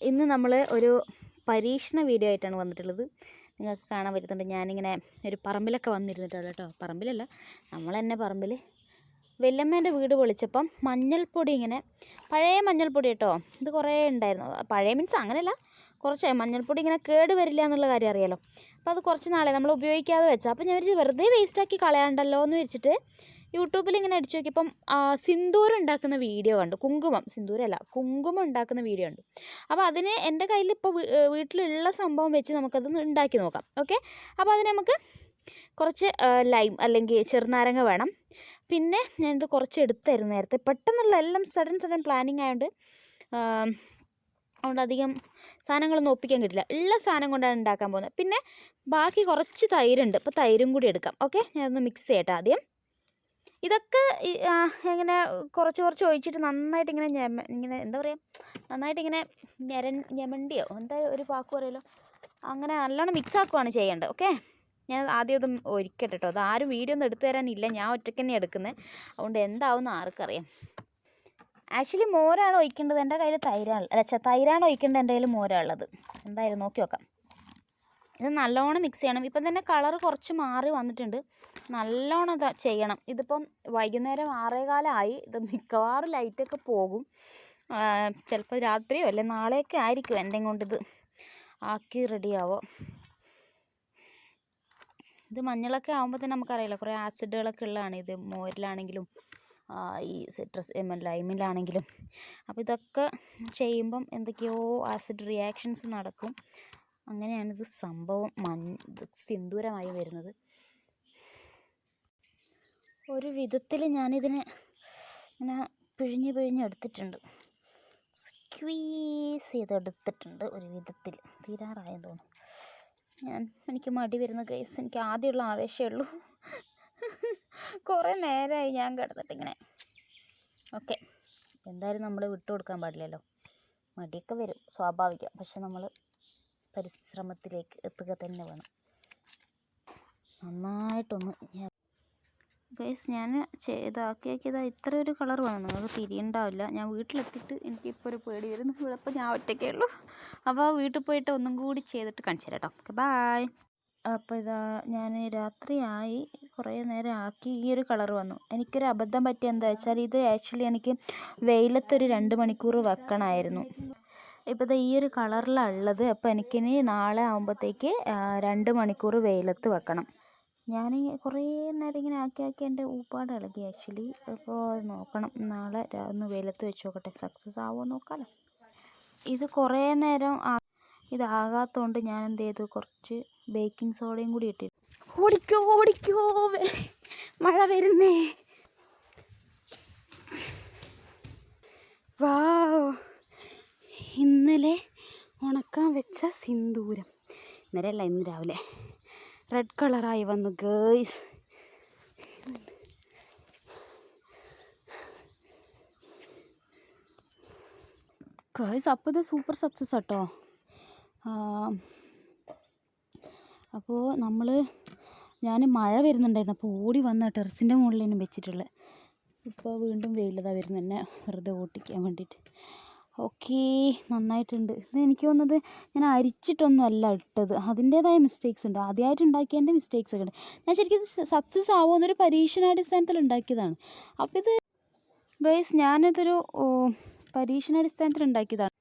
ഇന്ന് നമ്മൾ ഒരു പരീക്ഷണ വീഡിയോ ആയിട്ടാണ് വന്നിട്ടുള്ളത്. നിങ്ങൾക്ക് കാണാൻ പറ്റുന്നുണ്ട്. ഞാനിങ്ങനെ ഒരു പറമ്പിലൊക്കെ വന്നിരുന്നിട്ടാണ് കേട്ടോ. പറമ്പിലല്ല നമ്മൾ തന്നെ പറമ്പിൽ വെല്ലമ്മേന്റെ വീട് പൊളിച്ചപ്പം മഞ്ഞൾപ്പൊടി ഇങ്ങനെ പഴയ മഞ്ഞൾപ്പൊടി കേട്ടോ. ഇത് കുറേ ഉണ്ടായിരുന്നു. പഴയ മീൻസ് അങ്ങനെയല്ല. കുറച്ച് മഞ്ഞൾപ്പൊടി ഇങ്ങനെ കേട് വരില്ല എന്നുള്ള കാര്യം അറിയാലോ. അപ്പോൾ അത് കുറച്ച് നാളെ നമ്മൾ ഉപയോഗിക്കാതെ വെച്ചാൽ അപ്പോൾ ഞാൻ വിചാരിച്ചു വെറുതെ വേസ്റ്റാക്കി കളയാണ്ടല്ലോ എന്ന് വെച്ചിട്ട് യൂട്യൂബിൽ ഇങ്ങനെ അടിച്ചു നോക്കിയപ്പം സിന്ദൂരം ഉണ്ടാക്കുന്ന വീഡിയോ കണ്ടു. കുങ്കുമം. സിന്ദൂരമല്ല കുങ്കുമം ഉണ്ടാക്കുന്ന വീഡിയോ ഉണ്ട് അപ്പോൾ അതിന് എന്റെ കയ്യിൽ ഇപ്പോൾ വീട്ടിലുള്ള സംഭവം വെച്ച് നമുക്കത് ഉണ്ടാക്കി നോക്കാം. ഓക്കെ? അപ്പോൾ അതിന് നമുക്ക് കുറച്ച് ലൈം അല്ലെങ്കിൽ ചെറുനാരങ്ങ വേണം. പിന്നെ ഞാനിത് കുറച്ച് എടുത്തായിരുന്നു നേരത്തെ. പെട്ടെന്നുള്ള എല്ലാം സഡൻ സഡൻ പ്ലാനിങ് ആയതുകൊണ്ട് അതുകൊണ്ട് അധികം സാധനങ്ങളൊന്നും ഒപ്പിക്കാൻ കിട്ടില്ല. ഉള്ള സാധനം കൊണ്ടാണ് ഉണ്ടാക്കാൻ പോകുന്നത്. പിന്നെ ബാക്കി കുറച്ച് തൈരുണ്ട്. അപ്പോൾ തൈരും കൂടി എടുക്കാം. ഓക്കെ? ഞാനൊന്ന് മിക്സ് ചെയ്യട്ടെ ആദ്യം. ഇതൊക്കെ ഇങ്ങനെ കുറച്ച് കുറച്ച് ഒഴിച്ചിട്ട് നന്നായിട്ട് ഇങ്ങനെ ഇങ്ങനെ എന്താ പറയുക നന്നായിട്ട് ഇങ്ങനെ ഞെര ഞെമണ്ടിയോ എന്താ ഒരു പാക്ക് പറയുമല്ലോ അങ്ങനെ നല്ലോണം മിക്സ് ആക്കുവാണ് ചെയ്യേണ്ടത് ഓക്കെ ഞാൻ ആദ്യം ഒന്നും ഒരിക്കട്ടെ കേട്ടോ അത് ആരും വീഡിയോ ഒന്നും എടുത്തു തരാനില്ല. ഞാൻ ഒറ്റയ്ക്ക് തന്നെ എടുക്കുന്നത് അതുകൊണ്ട് എന്താവുമെന്ന് ആർക്കറിയാം. ആക്ച്വലി മോരാണ് ഒഴിക്കേണ്ടത്. എന്റെ കയ്യിൽ തൈരാണ് അല്ല തൈരാണ് ഒഴിക്കേണ്ടത് എന്റെ കയ്യിൽ മോരാണുള്ളത് എന്തായാലും നോക്കി നോക്കാം. ഇത് നല്ലോണം മിക്സ് ചെയ്യണം. ഇപ്പം തന്നെ കളർ കുറച്ച് മാറി വന്നിട്ടുണ്ട്. നല്ലോണം ചെയ്യണം. ഇതിപ്പം വൈകുന്നേരം ആറേകാലമായി ഇത് മിക്കവാറും ലൈറ്റൊക്കെ പോകും. ചിലപ്പോൾ രാത്രിയോ അല്ലെ നാളെയൊക്കെ ആയിരിക്കും എന്റെ കൊണ്ടിത് ആക്കി റെഡിയാവോ ഇത് മഞ്ഞളൊക്കെ ആകുമ്പോൾ തന്നെ നമുക്കറിയില്ല കുറേ ആസിഡുകളൊക്കെ ഉള്ളതാണ് ഇത്. മോരിലാണെങ്കിലും ഈ സിട്രസ് ലൈമിലാണെങ്കിലും അപ്പോൾ ഇതൊക്കെ ചെയ്യുമ്പം എന്തൊക്കെയോ ആസിഡ് റിയാക്ഷൻസ് നടക്കും. അങ്ങനെയാണ് ഇത് സംഭവം മഞ്ഞ സിന്ദൂരമായി വരുന്നത്. ഒരു വിധത്തിൽ ഞാനിതിനെ ഇങ്ങനെ പിഴിഞ്ഞ് പിഴിഞ്ഞ് എടുത്തിട്ടുണ്ട്. സ്ക്വീസ് ചെയ്തെടുത്തിട്ടുണ്ട് ഒരു വിധത്തിൽ. തീരാറായെന്ന് തോന്നുന്നു. ഞാൻ എനിക്ക് മടി വരുന്ന കേസ് എനിക്ക് ആദ്യമുള്ള ആവേശമേ ഉള്ളൂ. കുറേ നേരമായി ഞാൻ കിടന്നിട്ടിങ്ങനെ. ഓക്കെ. എന്തായാലും നമ്മൾ വിട്ടു കൊടുക്കാൻ പാടില്ലല്ലോ. മടിയൊക്കെ വരും. സ്വാഭാവികം. പക്ഷെ നമ്മൾ പരിശ്രമത്തിലേക്ക് എത്തുക തന്നെ വേണം. നന്നായിട്ടൊന്ന് ഞാൻ ഗൈസ് ഞാൻ ചെയ്താക്കിയാക്കിയതാ ഇത്ര ഒരു കളർ വേണം. നിങ്ങൾക്ക് തിരിയുണ്ടാവില്ല. ഞാൻ വീട്ടിലെത്തിയിട്ട് എനിക്കിപ്പോൾ ഒരു പേടി വരുന്നു. ഇവിടെ ഇപ്പോൾ ഞാൻ ഒറ്റയ്ക്കേ ഉള്ളൂ. അപ്പോൾ വീട്ടിൽ പോയിട്ട് ഒന്നും കൂടി ചെയ്തിട്ട് കാണിച്ചു തരാം കേട്ടോ. ഓക്കെ ബായ് അപ്പോൾ ഇതാ ഞാൻ രാത്രിയായി. കുറേ നേരം ആക്കി ഈ ഒരു കളർ വന്നു. എനിക്കൊരു അബദ്ധം പറ്റിയ എന്താ വെച്ചാൽ ഇത് ആക്ച്വലി എനിക്ക് വെയിലത്തൊരു രണ്ട് മണിക്കൂർ വെക്കണമായിരുന്നു. ഇപ്പോൾ ഈ ഒരു കളറിലാണ് ഉള്ളത്. അപ്പോൾ എനിക്കിനി നാളെ ആകുമ്പോഴത്തേക്ക് രണ്ട് മണിക്കൂർ വെയിലത്ത് വെക്കണം. ഞാൻ കുറേ നേരം ഇങ്ങനെ ആക്കി ആക്കി എന്റെ ഊപ്പാട് ഇളകി. ആക്ച്വലി അപ്പോൾ നോക്കണം. നാളെ ഒന്ന് വെയിലത്ത് വെച്ച് നോക്കട്ടെ. സക്സസ് ആവുമോ നോക്കാമല്ലോ ഇത് കുറേ നേരം ഇതാകാത്തതുകൊണ്ട് ഞാൻ എന്ത് ചെയ്തു? കുറച്ച് ബേക്കിംഗ് സോഡയും കൂടി ഇട്ടു ഓടിക്കോ ഓടിക്കോ. മഴ വരുന്നേ. വാവ്. ഇന്നലെ ഉണക്കാൻ വെച്ച സിന്ദൂരം. ഇന്നലെ അല്ല ഇന്ന് രാവിലെ. റെഡ് കളറായി വന്നു ഗേയ്സ് ഗേയ്സ് അപ്പോൾ ഇത് സൂപ്പർ സക്സസ് ആട്ടോ. അപ്പോൾ നമ്മൾ ഞാൻ മഴ വരുന്നുണ്ടായിരുന്നു അപ്പോൾ ഓടി വന്ന ടെറസിന്റെ മുകളിൽ തന്നെ വെച്ചിട്ടുള്ളത് ഇപ്പോൾ വീണ്ടും വെയിലതാണ് വരുന്നത് തന്നെ വെറുതെ ഓട്ടിക്കാൻ വേണ്ടിയിട്ട് ഓക്കേ നന്നായിട്ടുണ്ട്. ഇത് എനിക്ക് തോന്നുന്നത് ഞാൻ അരിച്ചിട്ടൊന്നും അല്ല ഇട്ടത്. അതിന്റേതായ മിസ്റ്റേക്സ് ഉണ്ട്. ആദ്യമായിട്ട് ഉണ്ടാക്കിയതിന്റെ മിസ്റ്റേക്സ് ഒക്കെ ഉണ്ട്. ഞാൻ ശരിക്കും സക്സസ് ആവുമോ എന്നൊരു പരീക്ഷണാടിസ്ഥാനത്തിൽ ഉണ്ടാക്കിയതാണ്. അപ്പോൾ ഇത് ഗൈസ് ഞാനിതൊരു പരീക്ഷണാടിസ്ഥാനത്തിൽ ഉണ്ടാക്കിയതാണ്.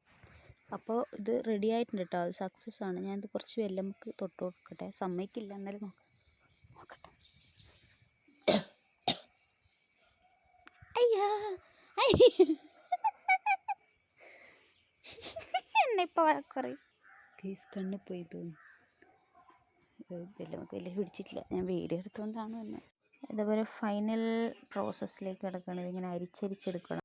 അപ്പോൾ ഇത് റെഡി ആയിട്ടുണ്ട് കേട്ടോ അത് സക്സസ് ആണ്. ഞാനിത് കുറച്ച് വെല്ലമ്മക്ക് തൊട്ട് നോക്കട്ടെ സമ്മതിക്കില്ല. എന്നാലും നോക്കാം. നോക്കട്ടെ. അയ്യാ. അയ്യ. ഇപ്പോൾ കേസ് കണ്ണ് പോയി തോന്നി വലിയ പിടിച്ചിട്ടില്ല. ഞാൻ വീഡിയോ എടുത്തുകൊണ്ടാണ് വന്നത് ഇതുപോലെ ഫൈനൽ പ്രോസസ്സിലേക്ക് കിടക്കണം ഇതിങ്ങനെ അരിച്ചരിച്ചെടുക്കണം.